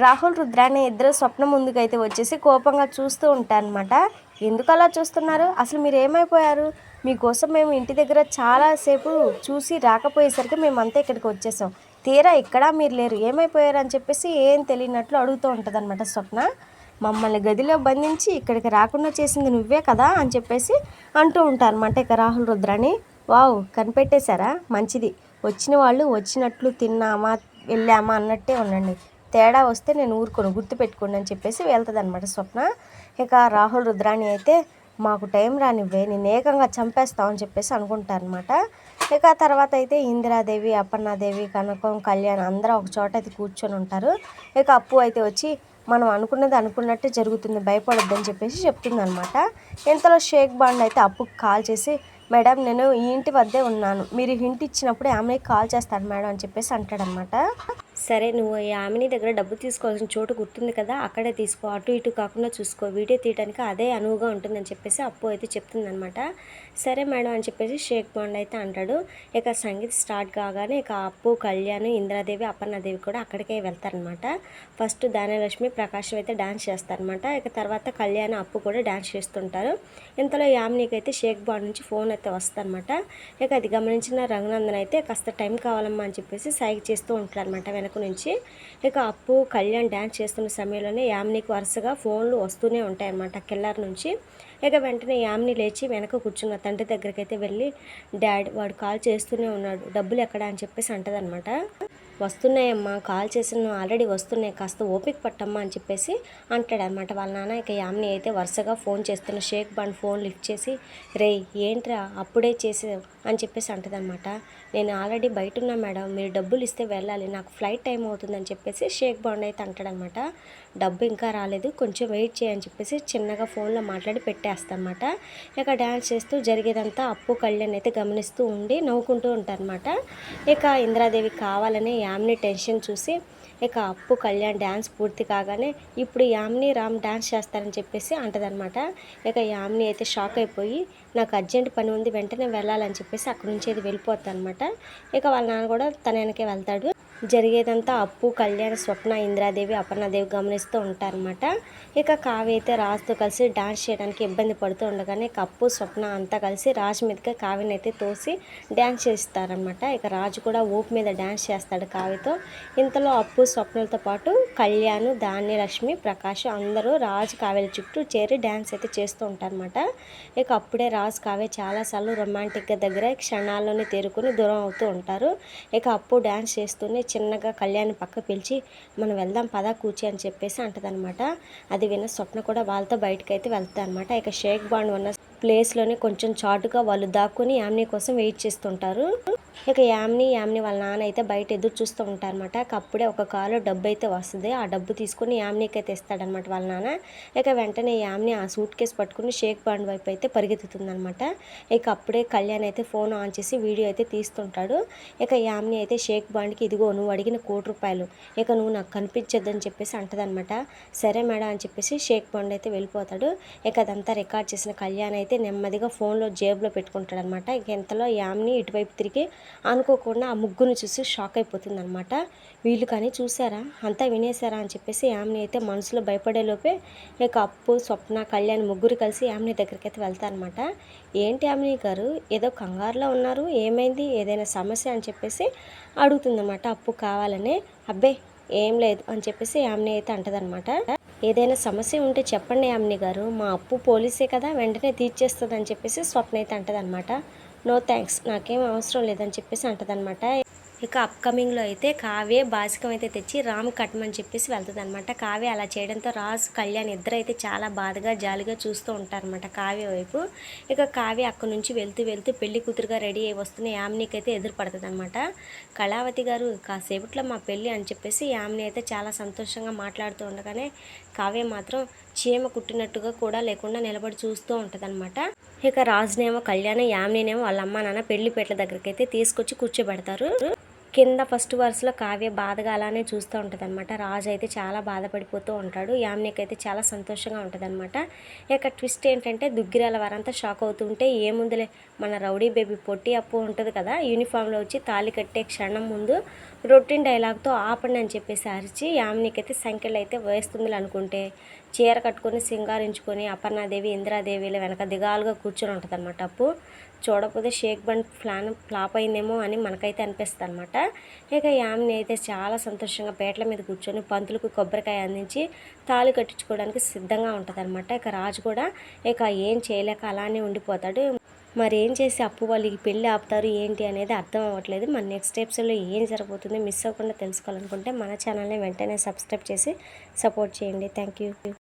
రాహుల్ రుద్రాని ఇద్దరు స్వప్న ముందుకైతే వచ్చేసి కోపంగా చూస్తూ ఉంటారనమాట ఎందుకు అలా చూస్తున్నారు? అసలు మీరు ఏమైపోయారు మీకోసం మేము ఇంటి దగ్గర చాలాసేపు చూసి రాకపోయేసరికి మేమంతా ఇక్కడికి వచ్చేసాం. తీరా ఇక్కడ మీరు లేరు ఏమైపోయారు అని చెప్పేసి ఏం తెలియనట్లు అడుగుతూ ఉంటుంది అనమాట స్వప్న. మమ్మల్ని గదిలో బంధించి ఇక్కడికి రాకుండా చేసింది నువ్వే కదా అని చెప్పేసి అంటూ ఉంటారనమాట ఇక రాహుల్ రుద్రాని. వావ్ కనిపెట్టేశారా? మంచిది. వచ్చిన వాళ్ళు వచ్చినట్లు తిన్నామా వెళ్ళామా అన్నట్టే ఉండండి. తేడా వస్తే నేను ఊరుకోను గుర్తుపెట్టుకోండి అని చెప్పేసి వెళ్తుంది అనమాట స్వప్న. ఇక రాహుల్ రుద్రాని అయితే మాకు టైం రానివ్వే నేను ఏకంగా చంపేస్తావు అని చెప్పేసి అనుకుంటారనమాట ఇక తర్వాత అయితే ఇందిరాదేవి అప్పన్నాదేవి కనకం కళ్యాణ్ అందరూ ఒక చోట అయితే కూర్చొని ఉంటారు. ఇక అప్పు అయితే వచ్చి మనం అనుకున్నది అనుకున్నట్టే జరుగుతుంది భయపడొద్దని చెప్పేసి చెప్తుందనమాట ఇంతలో షేక్ బాండ్ అయితే అప్పుకి కాల్ చేసి మేడం నేను ఈ ఇంటి వద్దే ఉన్నాను. మీరు హింట్ ఇచ్చినప్పుడు ఆమెకి కాల్ చేస్తాను మేడం అని చెప్పేసి అంటాడనమాట సరే నువ్వు ఈ ఆమెని దగ్గర డబ్బు తీసుకోవాల్సిన చోటు గుర్తుంది కదా అక్కడే తీసుకో అటు ఇటు కాకుండా చూసుకో. వీడియో తీయడానికి అదే అనువుగా ఉంటుందని చెప్పేసి అప్పు అయితే చెప్తుందనమాట సరే మేడం అని చెప్పేసి షేక్ బాండ్ అయితే అంటాడు. ఇక సంగీత్ స్టార్ట్ కాగానే ఇక అప్పు కళ్యాణ్ ఇందిరాదేవి అపర్ణాదేవి కూడా అక్కడికే వెళ్తారనమాట ఫస్ట్ దానలక్ష్మి ప్రకాశం అయితే డాన్స్ చేస్తారనమాట ఇక తర్వాత కళ్యాణ్ అప్పు కూడా డాన్స్ చేస్తుంటారు. ఇంతలో యామినికి అయితే షేక్ బాండ్ నుంచి ఫోన్ అయితే వస్తుందన్నమాట. ఇక అది గమనించిన రఘునందన్ అయితే కాస్త టైం కావాలమ్మా అని చెప్పేసి సైక్ చేస్తూ ఉంటారనమాట వెనక వరకు నుంచి ఇక అప్పు కళ్యాణ్ డ్యాన్స్ చేస్తున్న సమయంలోనే యామినికి వరుసగా ఫోన్లు వస్తూనే ఉంటాయన్నమాట కిల్లర్ నుంచి. ఇక వెంటనే యామిని లేచి వెనక కూర్చున్న తండ్రి దగ్గరికి అయితే వెళ్ళి డాడ్ వాడు కాల్ చేస్తూనే ఉన్నాడు డబ్బులు ఎక్కడ అని చెప్పేసి అంటదనమాట వస్తున్నాయమ్మా కాల్ చేసిన ఆల్రెడీ వస్తున్నాయి కాస్త ఓపిక పట్టమ్మా అని చెప్పేసి అంటాడనమాట వాళ్ళ నాన్న ఇక యామ్ని అయితే వరుసగా ఫోన్ చేస్తున్న షేక్ బండ్ ఫోన్ లిఫ్ట్ చేసి రే ఏంట్రా అప్పుడే చేసే అని చెప్పేసి అంటదనమాట నేను ఆల్రెడీ బయట ఉన్నా మేడం మీరు డబ్బులు ఇస్తే వెళ్ళాలి నాకు ఫ్లైట్ టైం అవుతుందని చెప్పేసి షేక్ బాండ్ అయితే అంటాడనమాట డబ్బు ఇంకా రాలేదు కొంచెం వెయిట్ చేయని చెప్పేసి చిన్నగా ఫోన్లో మాట్లాడి పెట్టేస్తానమాట ఇక డ్యాన్స్ చేస్తూ జరిగేదంతా అప్పు కళ్యాణ్ అయితే గమనిస్తూ ఉండి నవ్వుకుంటూ ఉంటారనమాట ఇక ఇంద్రాదేవి కావాలనే యామిని టెన్షన్ చూసి ఇక అప్పు కళ్యాణ్ డ్యాన్స్ పూర్తి కాగానే ఇప్పుడు యామిని రామ్ డ్యాన్స్ చేస్తారని చెప్పేసి అంటదనమాట ఇక యామిని అయితే షాక్ అయిపోయి నాకు అర్జెంట్ పని ఉంది వెంటనే వెళ్ళాలని చెప్పేసి అక్కడి నుంచి అయితే వెళ్ళిపోతుంది అనమాట ఇక వాళ్ళ నాన్న కూడా తన వెనకే వెళ్తాడు. జరిగేదంతా అప్పు కళ్యాణ్ స్వప్న ఇంద్రాదేవి అపర్ణాదేవి గమనిస్తూ ఉంటారనమాట ఇక కావ్య అయితే రాజుతో కలిసి డాన్స్ చేయడానికి ఇబ్బంది పడుతూ ఉండగానే ఇక అప్పు స్వప్న అంతా కలిసి రాజు మీదకి కావ్యని అయితే తోసి డ్యాన్స్ చేస్తారనమాట ఇక రాజు కూడా ఊపు మీద డ్యాన్స్ చేస్తాడు కావ్యతో. ఇంతలో అప్పు స్వప్నలతో పాటు కళ్యాణ్ ధాన్యలక్ష్మి ప్రకాష్ అందరూ రాజు కావ్యల చుట్టూ చేరి డ్యాన్స్ అయితే చేస్తూ ఉంటారనమాట ఇక అప్పుడే రాజు కావ్య చాలాసార్లు రొమాంటిక్గా దగ్గర క్షణాల్లోనే తేరుకుని దూరం అవుతూ ఉంటారు. ఇక అప్పు డ్యాన్స్ చేస్తూనే చిన్నగా కళ్యాణ్ పక్క పిలిచి మనం వెళ్దాం పదా కూర్చి అని చెప్పేసి అంటదనమాట. అది విన్న స్వప్న కూడా వాళ్ళతో బయటకు అయితే వెళ్తా అనమాట ఇక షేక్ బాండ్ ఉన్న ప్లేస్లోనే కొంచెం చాటుగా వాళ్ళు దాక్కుని యామ్ని కోసం వెయిట్ చేస్తుంటారు. ఇక యామ్ని యామ్ని వాళ్ళ నాన్న అయితే బయట ఎదురు చూస్తూ ఉంటారనమాట అప్పుడే ఒక కాలో డబ్బు అయితే వస్తుంది. ఆ డబ్బు తీసుకుని యామ్నికి అయితే ఇస్తాడనమాట వాళ్ళ నాన్న. ఇక వెంటనే యామ్ని ఆ సూట్ కేసు పట్టుకుని షేక్ బాండ్ వైపు అయితే పరిగెత్తుతుందనమాట ఇక అప్పుడే కళ్యాణ్ అయితే ఫోన్ ఆన్ చేసి వీడియో అయితే తీస్తుంటాడు. ఇక యామ్ని అయితే షేక్ బాండ్కి ఇదిగో నువ్వు అడిగిన కోటి రూపాయలు. ఇక నువ్వు నాకు కనిపించొద్దని చెప్పేసి అంటదనమాట సరే మేడం అని చెప్పేసి షేక్ బాండ్ అయితే వెళ్ళిపోతాడు. ఇక అదంతా రికార్డ్ చేసిన కళ్యాణ్ అయితే నెమ్మదిగా ఫోన్లో జేబులో పెట్టుకుంటాడనమాట ఇక ఇంతలో యామ్ని ఇటువైపు తిరిగి అనుకోకుండా ఆ ముగ్గురిని చూసి షాక్ అయిపోతుంది అనమాట వీళ్ళు కానీ చూసారా? అంతా వినేశారా అని చెప్పేసి యామిని అయితే మనసులో భయపడేలోపే ఇక అప్పు స్వప్న కళ్యాణ్ ముగ్గురు కలిసి యామిని దగ్గరికి అయితే వెళ్తారనమాట ఏంటి యామిని గారు? ఏదో కంగారులో ఉన్నారు ఏమైంది? ఏదైనా సమస్య అని చెప్పేసి అడుగుతుందన్నమాట. అప్పు కావాలని అబ్బే ఏం లేదు అని చెప్పేసి యామిని అయితే అంటదనమాట ఏదైనా సమస్య ఉంటే చెప్పండి యామిని గారు మా అప్పు పోలీసే కదా వెంటనే తీర్చేస్తుంది అని చెప్పేసి స్వప్న అయితే అంటదనమాట నో థ్యాంక్స్ నాకేం అవసరం లేదని చెప్పేసి అంటదనమాట ఇక అప్కమింగ్లో అయితే కావ్య బాసికం అయితే తెచ్చి రామ్ కట్టమని చెప్పేసి వెళ్తుంది అనమాట కావ్య అలా చేయడంతో రాజు కళ్యాణ్ ఇద్దరు అయితే చాలా బాధగా జాలిగా చూస్తూ ఉంటారనమాట కావ్య వైపు. ఇక కావ్య అక్కడి నుంచి వెళ్తూ వెళ్తూ పెళ్ళి కూతురుగా రెడీ అయి వస్తున్న యామినికి అయితే ఎదురు అనమాట కళావతి గారు కాసేపట్లో మా పెళ్ళి అని చెప్పేసి యామ్ని అయితే చాలా సంతోషంగా మాట్లాడుతూ ఉండగానే కావ్య మాత్రం చీమ కుట్టినట్టుగా కూడా లేకుండా నిలబడి చూస్తూ ఉంటుందన్నమాట. ఇక రాజునేమో కళ్యాణ్ యామినేమో వాళ్ళ అమ్మ నాన్న పెళ్ళి పెట్ల దగ్గరికి అయితే తీసుకొచ్చి కూర్చోబెడతారు. కింద ఫస్ట్ వరుసలో కావ్య బాధగా అలానే చూస్తూ ఉంటుంది అనమాట రాజు అయితే చాలా బాధపడిపోతూ ఉంటాడు. యామినికి అయితే చాలా సంతోషంగా ఉంటుంది అనమాట ఇక ట్విస్ట్ ఏంటంటే దుగ్గిరాల వారంతా షాక్ అవుతుంటే ఏముందిలే మన రౌడీ బేబీ పొట్టి అప్పు ఉంటుంది కదా యూనిఫామ్లో వచ్చి తాళి కట్టే క్షణం ముందు రొటీన్ డైలాగ్తో ఆపండి అని చెప్పేసి అరిచి యామినికైతే సంఖ్యలు అయితే వేస్తుంది అనుకుంటే చీర కట్టుకొని సింగారించుకొని అపర్ణాదేవి ఇందిరాదేవిల వెనక దిగాలుగా కూర్చొని ఉంటుంది అనమాట అప్పు. చూడకపోతే షేక్ బండ్ ప్లాన్ ఫ్లాప్ అయిందేమో అని మనకైతే అనిపిస్తుంది అనమాట ఇక యామిని అయితే చాలా సంతోషంగా పేటల మీద కూర్చొని పంతులకు కొబ్బరికాయ అందించి తాళి కట్టించుకోవడానికి సిద్ధంగా ఉంటుందన్నమాట. ఇక రాజు కూడా ఇక ఏం చేయలేక అలానే ఉండిపోతాడు. మరి ఏం చేసి అప్పు వాళ్ళకి పెళ్ళి ఆపుతారు ఏంటి అనేది అర్థం అవ్వట్లేదు. మన నెక్స్ట్ స్టెప్స్లో ఏం జరగబోతుంది మిస్ అవ్వకుండా తెలుసుకోవాలనుకుంటే మన ఛానల్ని వెంటనే సబ్స్క్రైబ్ చేసి సపోర్ట్ చేయండి. Thank you